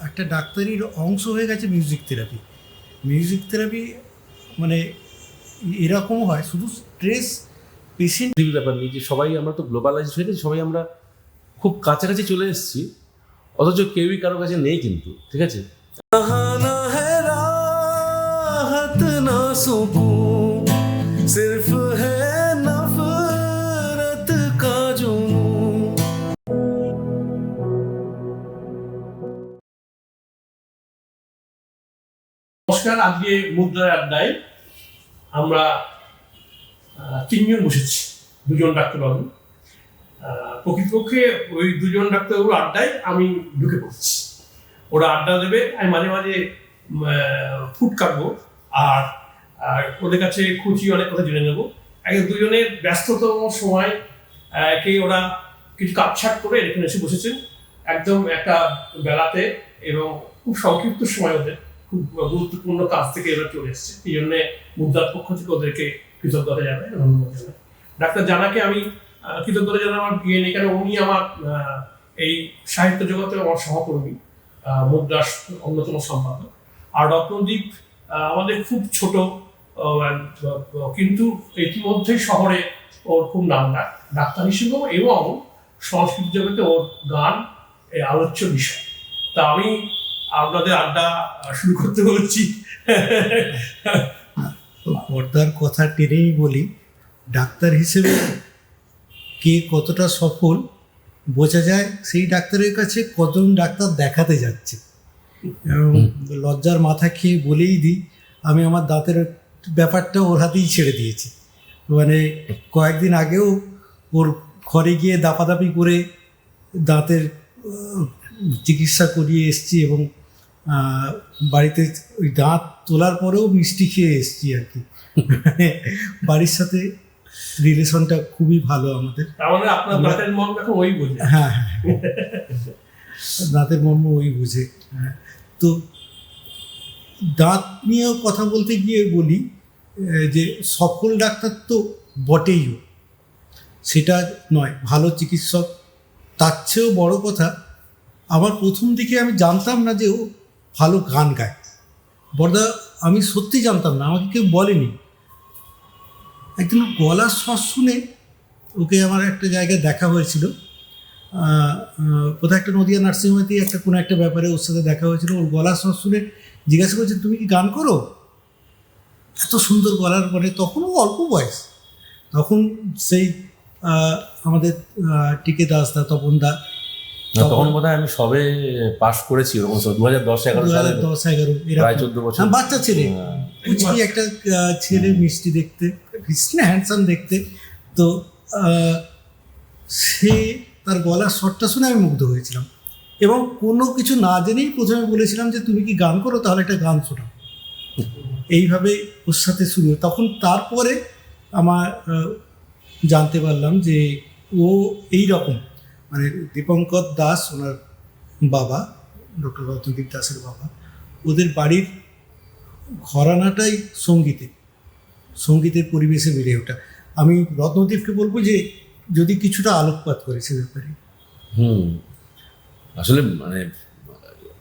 একটা ডাক্তারির অংশ হয়ে গেছে মিউজিক থেরাপি মিউজিক থেরাপি মানে এরকম হয় শুধু স্ট্রেস পেশেন্ট ব্যাপার নেই যে সবাই আমরা তো গ্লোবালাইজ হয়ে গেছি সবাই আমরা খুব কাছাকাছি চলে এসেছি অথচ কেউই কারও কাছে নেই কিন্তু ঠিক আছে? না সুকুন। আজকে মুদ্রার আড্ডায় আমরা তিনজন বসেছি, দুজন ডাক্তারবাবু। প্রকৃতপক্ষে ওই দুজন ডাক্তারবাবুর আড্ডায় আমি ঢুকে পড়ছি। ওরা আড্ডা দেবে, আমি মাঝে মাঝে ফুট কাটবো আর আর ওদের কাছে খুঁজি অনেক কথা জেনে নেব। একদম দুজনের ব্যস্ততম সময় কে ওরা কিছু কাটছাট করে এখানে এসে বসেছেন। একদম একটা বেলাতে এবং খুব সংক্ষিপ্ত সময় ওদের। খুব গুরুত্বপূর্ণ কাজ থেকে এরা চলে এসছে। এই জন্য মুদ্রার পক্ষ থেকে ওদেরকে কৃতজ্ঞতা জানাই ধন্যবাদ জানাই। ডাক্তার জানাকে আমি কৃতজ্ঞতা জানাই আমার বিয়ে নেই কারণ উনি আমার এই সাহিত্য জগতে আমার সহকর্মী আহ, মুদ্রার অন্যতম সম্পাদক। আর রত্নদ্বীপ আমাদের খুব ছোট কিন্তু ইতিমধ্যে শহরে ওর খুব নাম ডাক ডাক্তার হিসেবেও এবং সংস্কৃত জগতে ওর গান আলোচ্য বিষয়। তা আমি আপনাদের আড্ডা শুরু করতে বলছি। পর্দার কথা টেনেই বলি, ডাক্তার হিসেবে কে কতটা সফল, বোঝা যায় সেই ডাক্তারের কাছে কতজন ডাক্তার দেখাতে যাচ্ছে। লজ্জার মাথা খেয়ে বলেই দিই, আমি আমার দাঁতের ব্যাপারটা ওর হাতেই ছেড়ে দিয়েছি। মানে কয়েকদিন আগেও ওর ঘরে গিয়ে দাপাদাপি করে দাঁতের চিকিৎসা করিয়ে এসছি এবং বাড়িতে ওই দাঁত তোলার পরেও মিষ্টি খেয়ে এসছি আর কি। মানে বাড়ির সাথে রিলেশনটা খুবই ভালো আমাদের। মানে আপনার দাঁতের ওই বোঝে। হ্যাঁ হ্যাঁ দাঁতের মর্ম ওই বুঝে হ্যাঁ। তো দাঁত নিয়েও কথা বলতে গিয়ে বলি যে সফল ডাক্তার তো বটেইও সেটা নয় ভালো চিকিৎসক। তার চেয়েও বড় কথা আমার প্রথম দিকে আমি জানতাম না যে ও ভালো গান গায়। বড়দা, আমি সত্যি জানতাম না, আমাকে কেউ বলেনি। একদিন গলার স্বর শুনে ওকে আমার একটা জায়গায় দেখা হয়েছিল। কোথাও একটা নদিয়া নার্সিংহোমেতে একটা কোনো একটা ব্যাপারে ওর সাথে দেখা হয়েছিল। ওর গলার স্বর শুনে জিজ্ঞাসা করছে, তুমি কি গান করো? এত সুন্দর গলার মানে তখনও অল্প বয়স। তখন সেই আমাদের টিকে দাস দা, তপন দা তখন বোধ আমি সবে পাশ করেছি ওরকম দু হাজার দশ এগারো সালে। দশ এগারো প্রায় চোদ্দ বছর। হ্যাঁ, বাচ্চা ছেলে। হ্যাঁ। কুচকি একটা ছেলে মিষ্টি দেখতে ভীষণ হ্যান্ডসাম দেখতে। তো সে তার গলার স্বরটা শুনে আমি মুগ্ধ হয়েছিলাম। এবং কোনো কিছু না জেনেই প্রথমে বলেছিলাম যে তুমি কি গান করো? তাহলে একটা গান শোনাও। এইভাবে ওর সাথে শুরু তখন তারপরে আমার জানতে পারলাম যে ও এই রকম মানে দীপঙ্কর দাস ওনার বাবা, ডক্টর রত্নদীপ দাসের বাবা, ওদের বাড়ির ঘরানাটাই সঙ্গীতে সঙ্গীতের পরিবেশে বেড়ে ওঠা। আমি রত্নদীপকে বলব যে, যদি কিছুটা আলোকপাত করে সে ব্যাপারে। হুম, আসলে মানে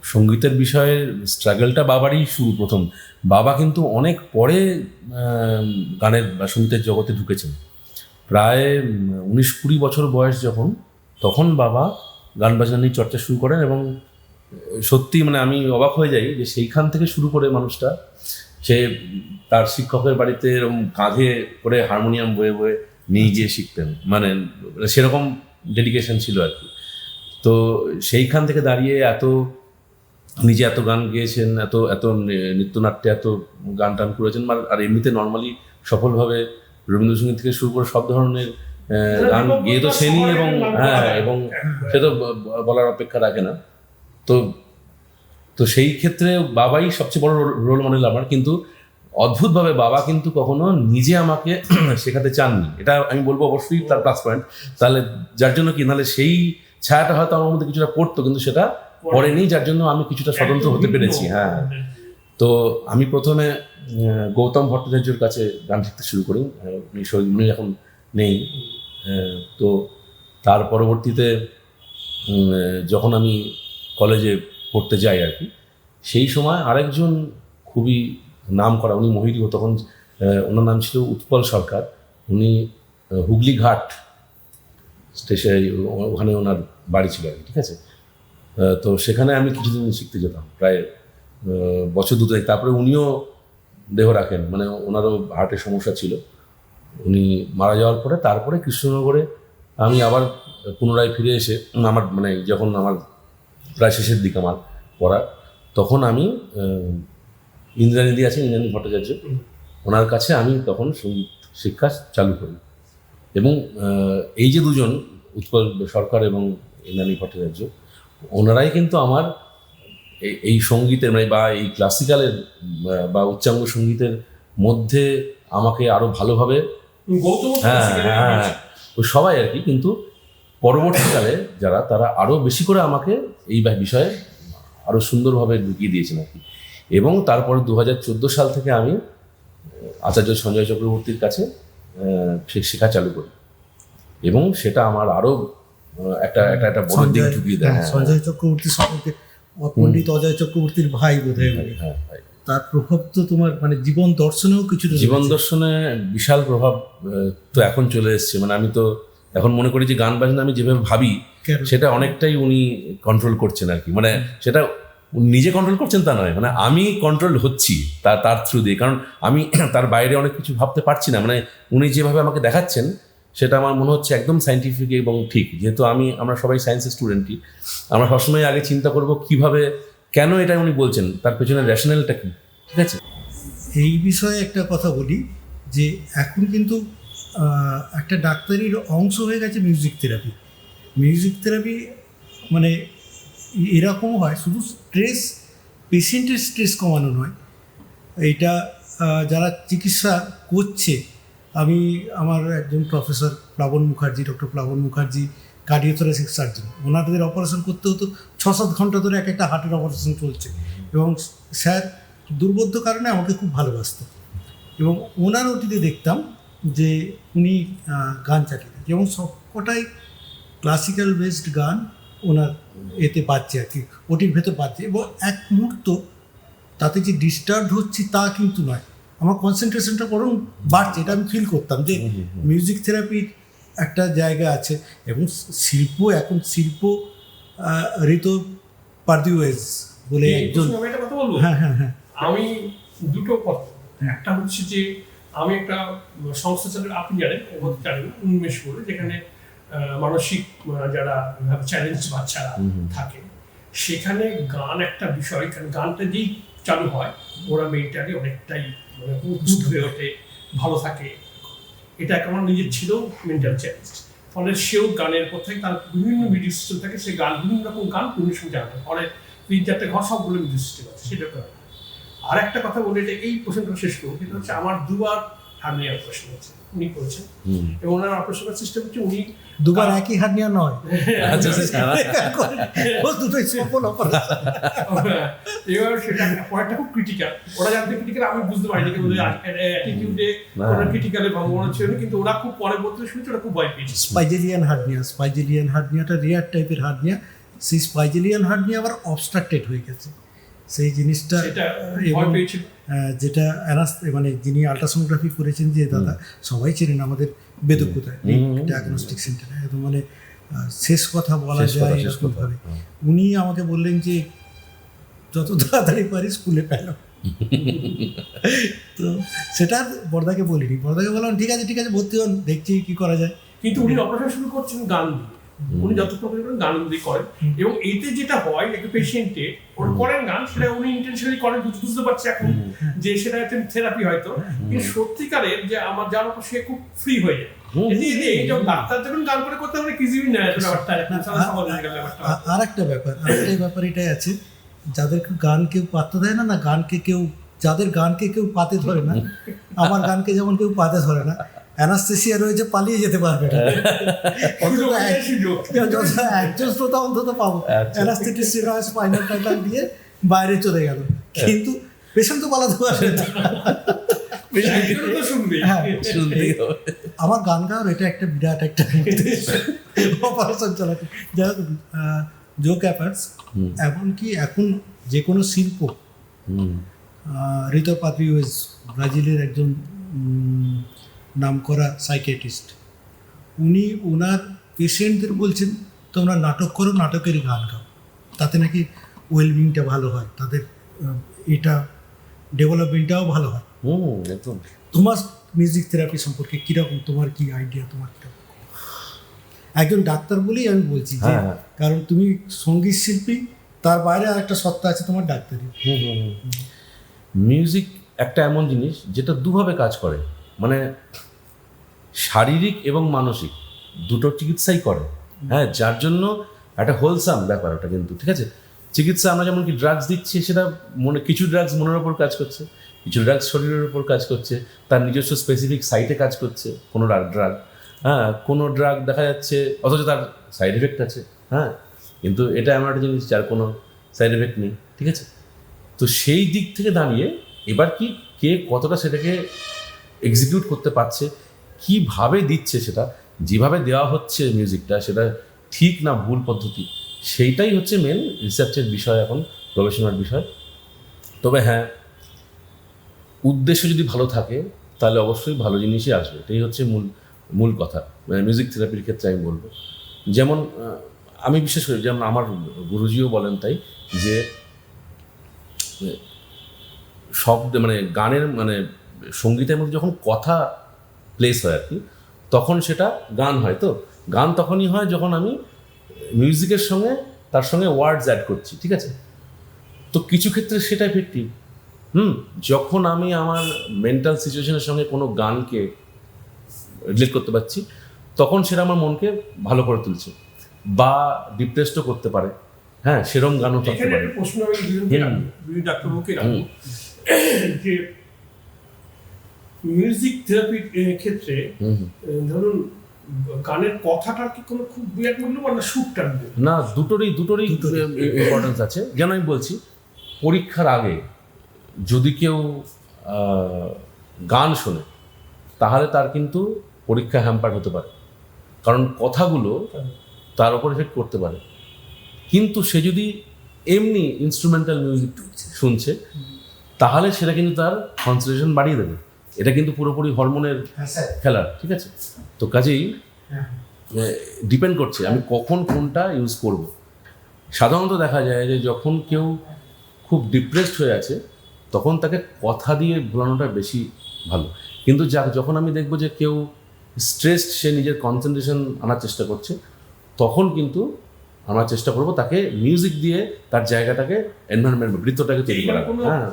সঙ্গীতের বিষয়ে স্ট্রাগলটা বাবারই শুরু প্রথম। বাবা কিন্তু অনেক পরে গানের বা সঙ্গীতের জগতে ঢুকেছেন। প্রায় উনিশ কুড়ি বছর বয়স যখন তখন বাবা গান বাজনা নিয়ে চর্চা শুরু করেন এবং সত্যি মানে আমি অবাক হয়ে যাই যে সেইখান থেকে শুরু করে মানুষটা, সে তার শিক্ষকের বাড়িতে এরকম কাঁধে করে হারমোনিয়াম বয়ে বয়ে নিয়ে গিয়ে শিখতেন। মানে সেরকম ডেডিকেশন ছিল আর কি। তো সেইখান থেকে দাঁড়িয়ে এত নিজে এত গান গেয়েছেন, এত এত নৃত্যনাট্যে এত গান টান করেছেন, আর- এমনিতে নর্মালি সফলভাবে রবীন্দ্রসঙ্গীত থেকে শুরু করে সব ধরনের গান গিয়ে তো সেনি এবং হ্যাঁ এবং সে তো বলার অপেক্ষা রাখে না। তো তো সেই ক্ষেত্রে বাবাই সবচেয়ে বড় রোল মডেল আমার কিন্তু অদ্ভুতভাবে বাবা কিন্তু কখনো নিজে আমাকে শেখাতে চাননি। এটা আমি বলব অবশ্যই তার প্লাস পয়েন্ট তাহলে যার জন্য কি নাহলে সেই ছায়াটা হয়তো আমার মধ্যে কিছুটা পড়তো কিন্তু সেটা পড়েনি। যার জন্য আমি কিছুটা স্বতন্ত্র হতে পেরেছি হ্যাঁ। তো আমি প্রথমে গৌতম ভট্টাচার্যের কাছে গান শিখতে শুরু করি। উনি এখন নেই। তো তার পরবর্তীতে যখন আমি কলেজে পড়তে যাই আর কি সেই সময় আরেকজন খুবই নাম করা উনি মহিলা তখন ওনার নাম ছিল উৎপল সরকার। উনি হুগলি ঘাট স্টেশনে ওখানে ওনার বাড়ি ছিল আর কি, ঠিক আছে? তো সেখানে আমি কিছুদিন শিখতে যেতাম প্রায় বছর দুটো তারপরে উনিও দেহ রাখেন মানে ওনারও হার্টের সমস্যা ছিল। উনি মারা যাওয়ার পরে তারপরে কৃষ্ণনগরে আমি আবার পুনরায় ফিরে এসে আমার মানে যখন আমার প্রায় শেষের দিকে আমার পড়া তখন আমি আহ, ইন্দ্রানীদি আছেন ইন্দ্রানী ভট্টাচার্য। ওনার কাছে আমি তখন সংগীত শিক্ষা চালু করি। এবং এই যে দুজন উৎপল সরকার এবং ইন্দ্রানী ভট্টাচার্য ওনারাই কিন্তু আমার এই- সঙ্গীতের মানে বা এই ক্লাসিক্যালের বা- উচ্চাঙ্গ সঙ্গীতের মধ্যে আমাকে আরও ভালোভাবে হ্যাঁ হ্যাঁ হ্যাঁ। ওই সবাই আর কি কিন্তু পরবর্তীকালে যারা তারা আরও বেশি করে আমাকে এই বিষয়ে আরও সুন্দরভাবে ঢুকিয়ে দিয়েছেন আর কি। এবং তারপরে দু হাজার চোদ্দ সাল থেকে আমি আচার্য সঞ্জয় চক্রবর্তীর কাছে শেখা চালু করি। এবং সেটা আমার আরও আহ, একটা একটা একটা বড় দিক সঞ্জয় ঢুকিয়ে দেয়। হ্যাঁ, সঞ্জয় চক্রবর্তী সম্পর্কে পণ্ডিত অজয় চক্রবর্তীর ভাই বোধ হয় হ্যাঁ, হ্যাঁ, হ্যাঁ। তার প্রভাব তো তোমার মানে জীবন দর্শনেও কিছুটা জীবন দর্শনে বিশাল প্রভাব তো এখন চলে এসছে। মানে আমি তো এখন মনে করি যে গান বাজনা আমি যেভাবে ভাবি সেটা অনেকটাই উনি কন্ট্রোল করছেন আর কি। মানে সেটা উনি নিজে কন্ট্রোল করছেন তা নয় মানে আমি কন্ট্রোল হচ্ছি তার তার থ্রু দিয়ে। কারণ আমি তার বাইরে অনেক কিছু ভাবতে পারছি না। মানে উনি যেভাবে আমাকে দেখাচ্ছেন সেটা আমার মনে হচ্ছে একদম সাইন্টিফিক এবং ঠিক। যেহেতু আমি আমরা সবাই সায়েন্সের স্টুডেন্টই আমরা সবসময় আগে চিন্তা করব কীভাবে কেন এটা উনি বলছেন? তার পেছনে রেশনালটা কি? ঠিক আছে? এই বিষয়ে একটা কথা বলি, যে এখন কিন্তু একটা ডাক্তারির অংশ হয়ে গেছে মিউজিক থেরাপি মিউজিক থেরাপি মানে এরকম হয়, শুধু স্ট্রেস পেশেন্টের স্ট্রেস কমানো নয়। এটা যারা চিকিৎসা করছে, আমি আমার একজন professor Plaban Mukherjee doctor Plaban Mukherjee cardiothoracic surgeon ওনাদের অপারেশন করতে হতো ছ সাত ঘণ্টা ধরে এক একটা হার্টের অপারেশন চলছে। এবং স্যার দুর্বোধ্য কারণে আমাকে খুব ভালোবাসত। এবং ওনার অতীতে দেখতাম যে উনি গান চালিয়ে যেমন সবকটাই ক্লাসিক্যাল বেসড গান ওনার এতে পাচ্ছে আর কি ওটির ভেতর পাচ্ছে এবং এক মুহূর্ত তাতে যে ডিস্টার্ব হচ্ছি তা কিন্তু নয়। আমার কনসেন্ট্রেশনটা বরং বাড়ছে। এটা আমি ফিল করতাম যে মিউজিক থেরাপির একটা জায়গা আছে এবং শিল্প এখন শিল্প ঋতু পারদিওয়েজ বলে একজন আমি একটা কথা বলব? হ্যাঁ হ্যাঁ হ্যাঁ। আমি দুটো কথা। একটা হচ্ছে যে আমি একটা সংস্থা চালের আপনি জানেন হতে জানেন উন্মেষ বলে যেখানে মানসিক যারা চ্যালেঞ্জ বাচ্চারা থাকে সেখানে গান একটা বিষয় কারণ গানটা যেই চালু হয় ওরা মেন্টালি অনেকটাই মানে উদ্ভুত হয়ে ওঠে ভালো থাকে। এটা আমার নিজের ছিল মেন্টাল চ্যালেঞ্জ ফলে সেও গানের পথে তার বিভিন্ন ভিডিও সিস্টেম থাকে সে গান, বিভিন্ন রকম গান বিভিন্ন সময় জানাতে। ফলে তিন চারটে ঘর সবগুলো ভিডিও সিস্টেম আছে, সেটা আর একটা কথা বলে এটা এই প্রশ্নটা শেষ করব, সেটা হচ্ছে আমার দুবার হার্নিয়া অপারেশন হয়েছে উনি করেছেন। এবং ওনার অপারেশনের সিস্টেম হচ্ছে উনি দুবার একই হার্নিয়া নয়। আচ্ছা আচ্ছা ও দুটোই সফল অপারেশন এবার সেটা পয়েন্টটা খুব ক্রিটিক্যাল ওরা জানতে ক্রিটিক্যাল আমি বুঝতে পারিনি কিন্তু ওদের অ্যাটিটিউডে না। ওরা ক্রিটিক্যালে ভগবান ছিল কিন্তু ওরা খুব পরবর্তী শুনেছে ওরা খুব ভয় পেয়েছে। স্পাইজেলিয়ান হার্নিয়া স্পাইজেলিয়ান হার্নিয়াটা রেয়ার টাইপের হার্নিয়া সেই স্পাইজেলিয়ান হার্নিয়া আবার অবস্ট্রাক্টেড হয়ে গেছে। সেই জিনিসটা এবং যেটা অ্যানাস মানে যিনি আল্ট্রাসোনোগ্রাফি করেছেন যে দাদা সবাই চেনেন আমাদের বেদকুতায় ডায়াগনস্টিক সেন্টারে একদম মানে শেষ কথা বলা যায় এরকমভাবে। উনি আমাকে বললেন যে যত তাড়াতাড়ি পারি স্কুলে পেল তো সেটা আর বর্দাকে বলিনি। বর্দাকে বললাম ঠিক আছে ঠিক আছে ভর্তি হন দেখছি কি করা যায়। কিন্তু উনি অপারেশন শুরু করছেন গান দিয়ে উনি যত প্রকার করেন গান দিয়ে করেন। এবং এতে যেটা হয় একটা পেশেন্টের ওর করেন গান সেটা উনি ইন্টেনশনালি করেন বুঝ- বুঝতে পারছে এখন যে সেটা একটা থেরাপি হয়তো। কিন্তু সত্যিকারের যে আমার যার উপর সে খুব ফ্রি হয়ে যায়। হুম, এই যে- এই যে ডাক্তার যখন গান করে করতে হবে কিছুই না এটা ব্যাপারটা এখন সারা সহজ হয়ে গেল ব্যাপারটা। আ- আর একটা ব্যাপার আর একটা ব্যাপার এটাই আছে। যাদেরকে গান কেউ পাত্তা দেয় না না গানকে কেউ যাদের গানকে কেউ পাতে ধরে না আমার গানকে যেমন কেউ পাতে ধরে না অ্যানাস্থেসিয়া রয়েছে পালিয়ে যেতে পারবে না একজন শ্রোতা অন্তত পাবো। আচ্ছা। অ্যানাস্থেটিসিয়া স্পাইনাল দিয়ে বাইরে চলে গেল। কিন্তু পেশেন্ট তো পালাতে পারবে না। একজনও তো শুনবে। হ্যাঁ। হবে। আমার গান গাওয়ার এটা একটা বিরাট একটা অপারেশন চালাতে। যাই হোক জো ক্যাপার্স। এমনকি এখন যে কোনো শিল্প পাত্রিওয়েজ ব্রাজিলের একজন নামকরা সাইকেটিস্ট উনি ওনার পেশেন্টদের বলছেন তোমরা নাটক করো নাটকের গান গাও। তাতে নাকি ওয়েলবিংটা ভালো হয়। তাদের এটা ডেভেলপমেন্টটাও ভালো হয়। একদম। তোমার মিউজিক থেরাপি সম্পর্কে কীরকম? তোমার কি আইডিয়া তোমার কীরকম একজন ডাক্তার বলেই আমি বলছি যে হ্যাঁ, হ্যাঁ। কারণ তুমি সংগীত শিল্পী তার বাইরে আর একটা সত্তা আছে তোমার ডাক্তারি। মিউজিক একটা এমন জিনিস যেটা দুভাবে কাজ করে। মানে শারীরিক এবং মানসিক দুটো চিকিৎসাই করে। হ্যাঁ যার জন্য একটা হোলসাম ব্যাপার ওটা কিন্তু, ঠিক আছে? চিকিৎসা আমরা যেমন কি ড্রাগস দিচ্ছি, সেটা মনে, কিছু ড্রাগস মনের ওপর কাজ করছে, কিছু ড্রাগস শরীরের ওপর কাজ করছে, তার নিজস্ব স্পেসিফিক সাইটে কাজ করছে, কোনো ড্রাগ হ্যাঁ কোনো ড্রাগ দেখা যাচ্ছে, অথচ তার সাইড এফেক্ট আছে হ্যাঁ? কিন্তু এটা এমন একটা জিনিস যার কোনো সাইড এফেক্ট নেই, ঠিক আছে? তো সেই দিক থেকে দাঁড়িয়ে এবার কি, কে কতটা সেটাকে এক্সিকিউট করতে পারছে কীভাবে দিচ্ছে সেটা, যেভাবে দেওয়া হচ্ছে মিউজিকটা সেটা ঠিক না ভুল পদ্ধতি, সেইটাই হচ্ছে মেন রিসার্চের বিষয় এখন, গবেষণার বিষয়। তবে হ্যাঁ উদ্দেশ্য যদি ভালো থাকে, তাহলে অবশ্যই ভালো জিনিসই আসবে। এটাই হচ্ছে মূল মূল কথা। মানে মিউজিক থেরাপির ক্ষেত্রে আমি বলব। যেমন আমি বিশেষ করি, যেমন আমার গুরুজিও বলেন তাই, যে, শব্দ মানে গানের মানে সঙ্গীতের মধ্যে যখন কথা প্লেস হয় আর কি তখন সেটা গান হয়। তো গান তখনই হয় যখন আমি মিউজিকের সঙ্গে তার সঙ্গে ওয়ার্ডস অ্যাড করছি ঠিক আছে? তো কিছু ক্ষেত্রে সেটা এফেক্টিভ হুম যখন আমি আমার মেন্টাল সিচুয়েশনের সঙ্গে কোনো গানকে রিলেট করতে পারছি তখন সেটা আমার মনকে ভালো করে তুলছে বা ডিপ্রেসডও করতে পারে। হ্যাঁ সেরম গানও থাকতে পারে। প্রশ্ন আমি ডাক্তারবাবুকে যে মিউজিক থেরাপির ক্ষেত্রে ধরুন গানের কথাটা কি কোনো খুব বিরাট মূল্যবান না সুরটা না দুটোরই দুটোরই দুটোরই। ইম্পর্টেন্স আছে। যেন আমি বলছি পরীক্ষার আগে যদি কেউ গান শোনে তাহলে তার কিন্তু পরীক্ষা হ্যাম্পার হতে পারে। কারণ কথাগুলো তার উপর এফেক্ট করতে পারে। কিন্তু সে যদি এমনি ইনস্ট্রুমেন্টাল মিউজিক শুনছে। তাহলে সেটা কিন্তু তার কনসেন্ট্রেশন বাড়িয়ে দেবে। এটা কিন্তু পুরোপুরি হরমোনের হ্যাঁ খেলা ঠিক আছে? তো কাজেই হ্যাঁ। ডিপেন্ড করছে আমি কখন কোনটা ইউজ করব। সাধারণত দেখা যায় যে যখন কেউ খুব ডিপ্রেসড হয়ে আছে তখন তাকে কথা দিয়ে ভোলানোটা বেশি ভালো। কিন্তু যা যখন আমি দেখব যে কেউ স্ট্রেসড সে নিজের কনসেন্ট্রেশন আনার চেষ্টা করছে তখন কিন্তু আমরা চেষ্টা করব তাকে মিউজিক দিয়ে তার জায়গাটাকে এনভায়রনমেন্ট বৃত্তটাকে তৈরি করা হ্যাঁ।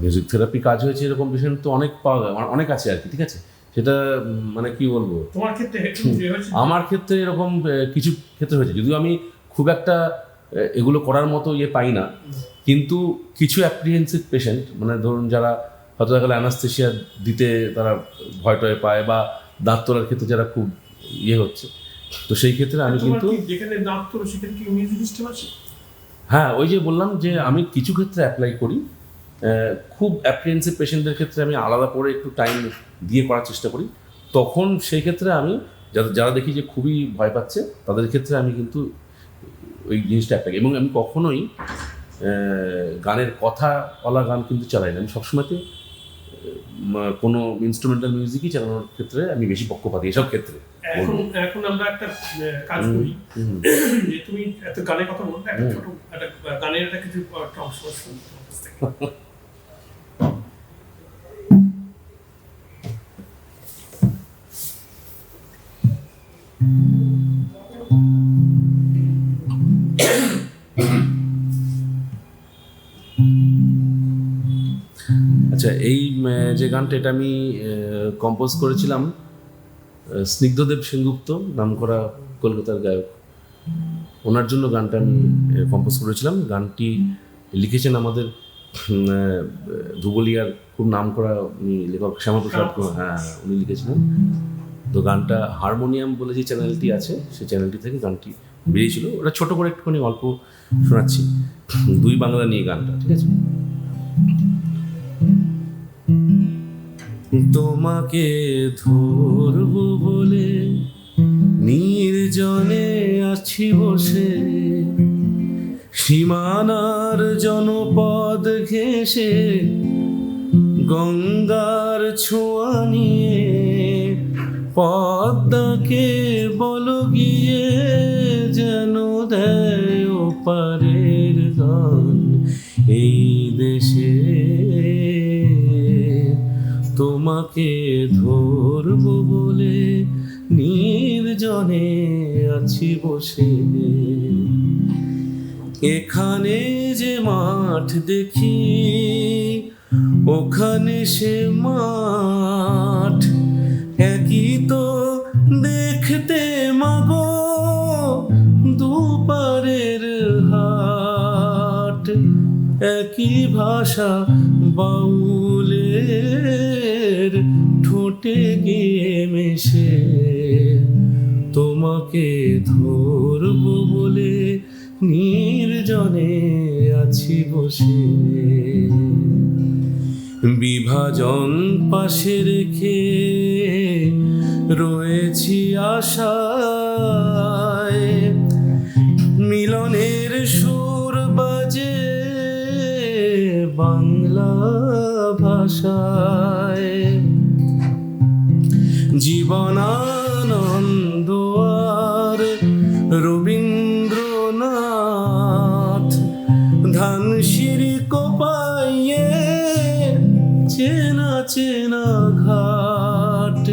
মিউজিক থেরাপি কাজ হয়েছে এরকম পেশেন্ট তো অনেক পাওয়া যায় অনেক আছে আর কি ঠিক আছে? সেটা মানে কি বলব? তোমার ক্ষেত্রে আমার ক্ষেত্রে এরকম কিছু ক্ষেত্রে হয়েছে। যদিও আমি খুব একটা এগুলো করার মতো ইয়ে পাই না। কিন্তু কিছু অ্যাপ্রিহেন্সিভ পেশেন্ট মানে ধরুন যারা হয়তো দেখা গেলো অ্যানাস্থেশিয়া দিতে তারা ভয় টয় পায় বা দাঁত তোলার ক্ষেত্রে যারা খুব ইয়ে হচ্ছে তো সেই ক্ষেত্রে আমি কিন্তু যেখানে দাঁত তোলো সেখানে কি মিউজিক সিস্টেম আছে? হ্যাঁ ওই যে বললাম যে আমি কিছু ক্ষেত্রে অ্যাপ্লাই করি খুব অ্যাপ্রিহেন্সিভ পেশেন্টদের ক্ষেত্রে আমি আলাদা করে একটু টাইম দিয়ে করার চেষ্টা করি। তখন সেই ক্ষেত্রে আমি যারা যারা দেখি যে খুবই ভয় পাচ্ছে তাদের ক্ষেত্রে আমি কিন্তু ওই জিনিসটা অ্যাপ্লাই এবং আমি কখনোই গানের কথা কথাওয়ালা গান কিন্তু চালাই না। আমি সবসময়তে কোনো ইনস্ট্রুমেন্টাল মিউজিকই চালানোর ক্ষেত্রে আমি বেশি পক্ষপাতি এসব ক্ষেত্রে এখন এখন আমরা একটা কাজ করি। যে তুমি এত গানের কথা বললে একটা। ছোট একটা গানের একটা কিছু একটা অংশ যে গানটা এটা আমি কম্পোজ করেছিলাম স্নিগ্ধদেব সেনগুপ্ত নাম করা কলকাতার গায়ক। ওনার জন্য গানটা আমি কম্পোজ করেছিলাম। গানটি লিখেছেন আমাদের ধুবুলিয়ার খুব নাম করা উনি লেখক শ্যামাপ্রসাদ। হ্যাঁ উনি লিখেছিলেন। তো গানটা হারমোনিয়াম বলে যে চ্যানেলটি আছে সেই চ্যানেলটি থেকে গানটি বেরিয়েছিল। ওটা ছোট করে একটুখানি অল্প শোনাচ্ছি। দুই বাংলা নিয়ে গানটা ঠিক আছে? তোমাকে ধরবো বলে নির্জনে আছি বসে। সীমানার জনপদ ঘেঁষে গঙ্গার ছোঁয়া নিয়ে পদ্মাকে বল গিয়ে যেন দেয় ওপারের গান। এই দেশে তোমাকে ধরবো বলে নির্জনে আছি বসে। এখানে যে মাঠ দেখি, ওখানে সে মাঠ। একই তো দেখতে মাগো দুপারের হাট। একই ভাষা বাউলের ঠোঁটে গিয়ে মেশে তোমাকে ধরবো বলে নির্জনে আছি বসে। বিভাজন পাশে রেখে রয়েছি আশায়। মিলনের সুর বাজে বাংলা ভাষায়। জীবনানন্দ আর রবীন্দ্রনাথ ধান সিঁড়ি কোপাইয়ে চেনা চেনা ঘাট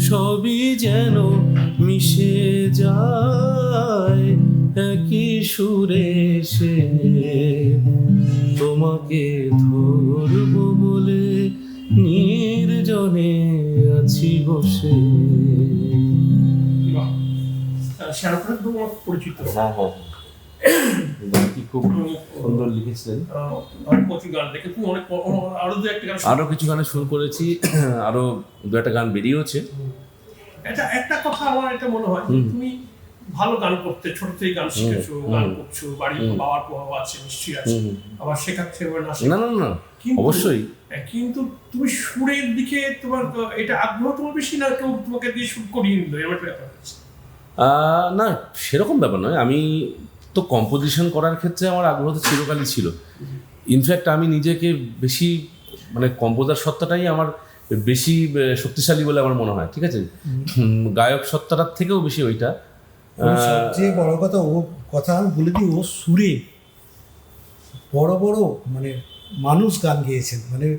সবই যেন মিশে যায়, একই সুরে সে তোমাকে বসে। পরিচিত। হ্যাঁ হ্যাঁ খুব সুন্দর লিখেছিলেন আহ, আমি প্রচুর গান দেখে তুমি অনেক ও- আরও দু একটা গান আরও কিছু গানে শুরু করেছি। আরও দু একটা গান বেরিয়েওছে। এটা একটা কথা আমার এটা মনে হয় তুমি ভালো গান করতে ছোট থেকে গান শিখেছো গান করছ বাড়ির বাবার প্রভাব আছে নিশ্চয়ই আছে। আবার শেখাচ্ছে না না না। অবশ্যই। কিন্তু তুমি সুরের দিকে তোমার এটা আগ্রহ তোমার বেশি না কেউ তোমাকে দিয়ে সুর করিয়ে নিল? একটা ব্যাপার আহ, না সেরকম ব্যাপার নয়। আমি তো কম্পোজিশন করার ক্ষেত্রে আমার আগ্রহ তো চিরকালই ছিল। ইনফ্যাক্ট আমি নিজেকে বেশি মানে কম্পোজার সত্তাটাই আমার বেশি শক্তিশালী বলে আমার মনে হয় ঠিক আছে? গায়ক সত্তাটার থেকেও বেশি ওইটা। সবচেয়ে বড় কথা ও কথা আমি বলে দিই ও সুরে বড় বড় মানে মানুষ গান গেয়েছেন। মানে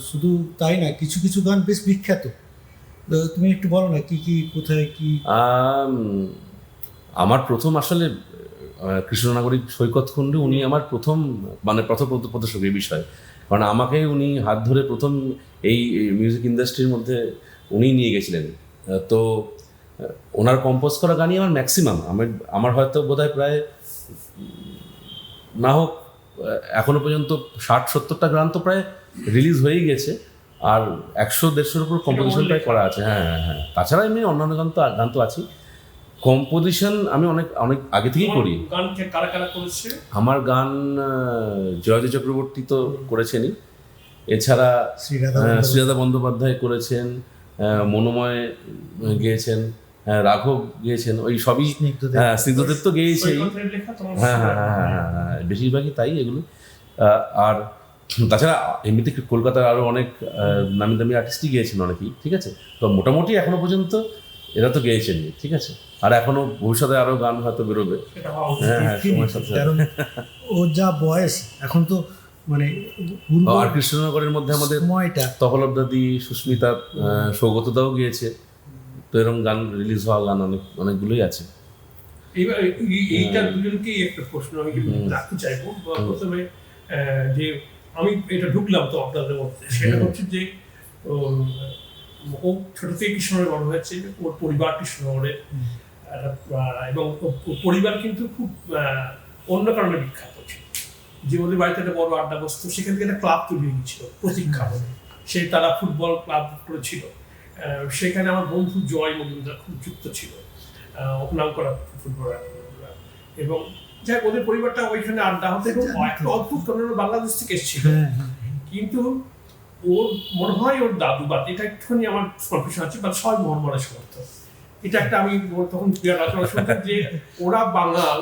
শুধু তাই না, কিছু কিছু গান বেশ বিখ্যাত। তুমি একটু বলো না, কি কি, কোথায়, কি? আমার প্রথম আসলে কৃষ্ণনাগরিক সৈকত কুণ্ডু, উনি আমার প্রথম মানে প্রথম প্রদ- প্রদর্শক এই বিষয়ে। কারণ আমাকে উনি হাত ধরে প্রথম এই মিউজিক ইন্ডাস্ট্রির মধ্যে উনি নিয়ে গেছিলেন। তো ওনার কম্পোজ করা গানই আমার ম্যাক্সিমাম আমার আমার হয়তো বোধহয় প্রায়, না হোক এখনও পর্যন্ত ষাট সত্তরটা গান তো প্রায় রিলিজ হয়েই গেছে। আর একশো দেড়শোর উপর কম্পোজিশন প্রায় করা আছে। হ্যাঁ হ্যাঁ হ্যাঁ। তাছাড়া এমনি অন্যান্য গান তো গান তো আছেই কম্পোজিশন আমি অনেক অনেক আগে থেকেই করি। আমার গান জয়দেব চক্রবর্তী তো করেছেনই। এছাড়া শ্রীরাধা বন্দ্যোপাধ্যায়। করেছেন মনোময় গেয়েছেন। রাঘব গেয়েছেন। ওই সবই স্নিগ্ধদেব। হ্যাঁ স্নিগ্ধদেব তো গেয়েছেই তোমার হ্যাঁ হ্যাঁ হ্যাঁ হ্যাঁ, হ্যাঁ, হ্যাঁ, বেশিরভাগই তাই এগুলো। আর তাছাড়া এমনিতে কলকাতার আরও অনেক নামি দামি আর্টিস্টই গিয়েছেন অনেকেই ঠিক আছে? তো মোটামুটি এখনও পর্যন্ত এরা তো গেয়েছেন ঠিক আছে? আর এখনও ভবিষ্যতে আরও গান হয়তো বেরোবে। হ্যাঁ হ্যাঁ ওর যা বয়স এখন তো মানে আর কৃষ্ণনগরের মধ্যে আমাদের তহলব দাদি সুস্মিতা সৌগতদাও গিয়েছে। তো এরকম গান রিলিজ হওয়া গান অনেক অনেকগুলোই আছে। এইবার এই- এইটা দুজনকেই একটা প্রশ্ন আমি রাখতে চাইব। প্রথমে যে আমি এটা ঢুকলাম তো আপনাদের মধ্যে। সেটা হচ্ছে যে ও ছোট থেকে কৃষ্ণনগরে বড় হয়েছে ওর পরিবার কৃষ্ণনগরে। এবং পরিবার কিন্তু খুব অন্য কারণে বিখ্যাত ছিল। যে ওদের বাড়িতে একটা বড় আড্ডা বসতো সেখান থেকে একটা ক্লাব তৈরি হয়েছিল প্রতীক্ষা বলে। সে তারা ফুটবল ক্লাব করেছিল। সেখানে আমার বন্ধু জয় মজুমদার খুব যুক্ত ছিল নাম করা ফুটবলার এবং যাই ওদের পরিবারটা ওইখানে আড্ডা হতে এবং একটা অদ্ভুত কারণে বাংলাদেশ থেকে এসেছিল। হ্যাঁ হ্যাঁ কিন্তু ওর মনে হয় ওর দাদু বাদ এটা একটুখানি আমার কনফিউশন আছে বা সবাই মোহনবাগানের সমর্থক। এটা একটা আমি তখন বিরাট আলোচনা শুনতাম যে ওরা বাঙাল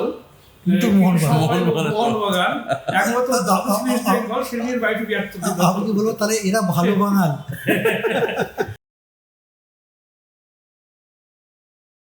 কিন্তু মোহনবাগান। একমাত্র দাদু বাইরে ব্যর্থ বলব তাহলে এরা ভালো বাঙাল।